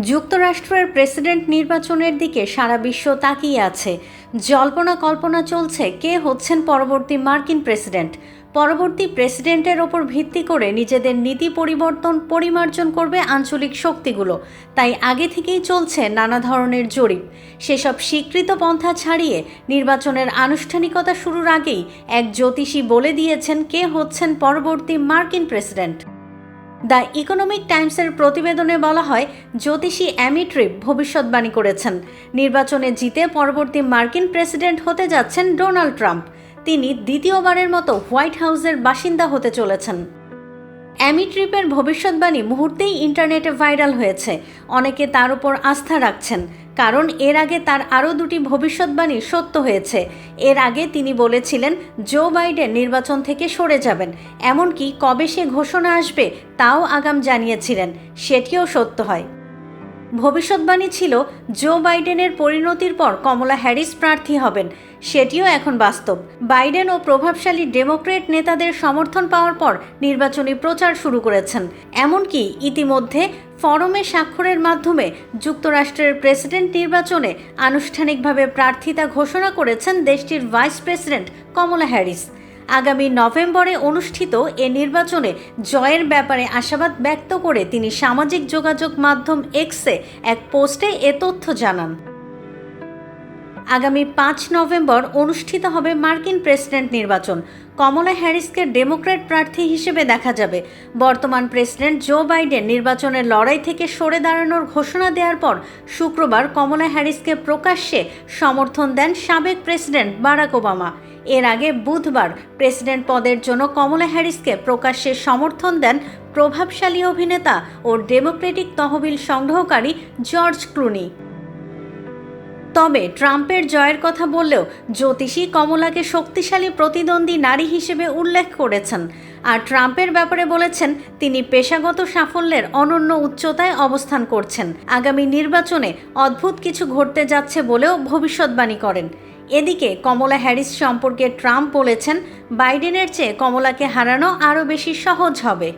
যুক্তরাষ্ট্রের প্রেসিডেন্ট নির্বাচনের দিকে সারা বিশ্ব তাকিয়ে আছে। জল্পনা কল্পনা চলছে কে হচ্ছেন পরবর্তী মার্কিন প্রেসিডেন্ট। পরবর্তী প্রেসিডেন্টের ওপর ভিত্তি করে নিজেদের নীতি পরিবর্তন পরিমার্জন করবে আঞ্চলিক শক্তিগুলো। তাই আগে থেকেই চলছে নানা ধরনের জরিপ। সেসব স্বীকৃত পন্থা ছাড়িয়ে নির্বাচনের আনুষ্ঠানিকতা শুরুর আগেই এক জ্যোতিষী বলে দিয়েছেন কে হচ্ছেন পরবর্তী মার্কিন প্রেসিডেন্ট। দ্য ইকোনমিক টাইমসের প্রতিবেদনে বলা হয়, জ্যোতিষী অ্যামি ট্রিপ ভবিষ্যৎবাণী করেছেন। নির্বাচনে জিতে পরবর্তী মার্কিন প্রেসিডেন্ট হতে যাচ্ছেন ডোনাল্ড ট্রাম্প। তিনি দ্বিতীয়বারের মতো হোয়াইট হাউসের বাসিন্দা হতে চলেছেন। অ্যামি ট্রিপের ভবিষ্যৎবাণী মুহূর্তেই ইন্টারনেটে ভাইরাল হয়েছে। অনেকে তার উপর আস্থা রাখছেন। কারণ এর আগে তার আরও দুটি ভবিষ্যৎবাণী সত্য হয়েছে। এর আগে তিনি বলেছিলেন, জো বাইডেন নির্বাচন থেকে সরে যাবেন। এমনকি কবে সে ঘোষণা আসবে, তাও আগাম জানিয়েছিলেন। সেটিও সত্য হয়। ভবিষ্যৎবাণী ছিল, জো বাইডেনের পরিণতির পর কমলা হ্যারিস প্রার্থী হবেন। সেটিও এখন বাস্তব। বাইডেন ও প্রভাবশালী ডেমোক্রেট নেতাদের সমর্থন পাওয়ার পর নির্বাচনী প্রচার শুরু করেছেন। এমনকি ইতিমধ্যে ফরমে স্বাক্ষরের মাধ্যমে যুক্তরাষ্ট্রের প্রেসিডেন্ট নির্বাচনে আনুষ্ঠানিকভাবে প্রার্থিতা ঘোষণা করেছেন দেশটির ভাইস প্রেসিডেন্ট কমলা হ্যারিস। আগামী নভেম্বরে অনুষ্ঠিত এ নির্বাচনে জয়ের ব্যাপারে আশাবাদ ব্যক্ত করে তিনি সামাজিক যোগাযোগ মাধ্যম এক্সে এক পোস্টে এ তথ্য জানান। আগামী পাঁচ নভেম্বর অনুষ্ঠিত হবে মার্কিন প্রেসিডেন্ট নির্বাচন। কমলা হ্যারিসকে ডেমোক্র্যাট প্রার্থী হিসেবে দেখা যাবে। বর্তমান প্রেসিডেন্ট জো বাইডেন নির্বাচনের লড়াই থেকে সরে দাঁড়ানোর ঘোষণা দেওয়ার পর শুক্রবার কমলা হ্যারিসকে প্রকাশ্যে সমর্থন দেন সাবেক প্রেসিডেন্ট বারাক ওবামা। এর আগে বুধবার প্রেসিডেন্ট পদের জন্য কমলা হ্যারিসকে প্রকাশ্যে সমর্থন দেন প্রভাবশালী অভিনেতা ও ডেমোক্রেটিক তহবিল সংগ্রহকারী জর্জ ক্লুনি। তবে ট্রাম্পের জয়ের কথা বললেও জ্যোতিষী কমলাকে শক্তিশালী প্রতিদ্বন্দ্বী নারী হিসেবে উল্লেখ করেছেন। আর ট্রাম্পের ব্যাপারে বলেছেন, তিনি পেশাগত সাফল্যের অনন্য উচ্চতায় অবস্থান করছেন। আগামী নির্বাচনে অদ্ভুত কিছু ঘটতে যাচ্ছে বলেও ভবিষ্যৎবাণী করেন। এদিকে কমলা হ্যারিস সম্পর্কে ট্রাম্প বলেছেন, বাইডেনের চেয়ে কমলাকে হারানো আরও বেশি সহজ হবে।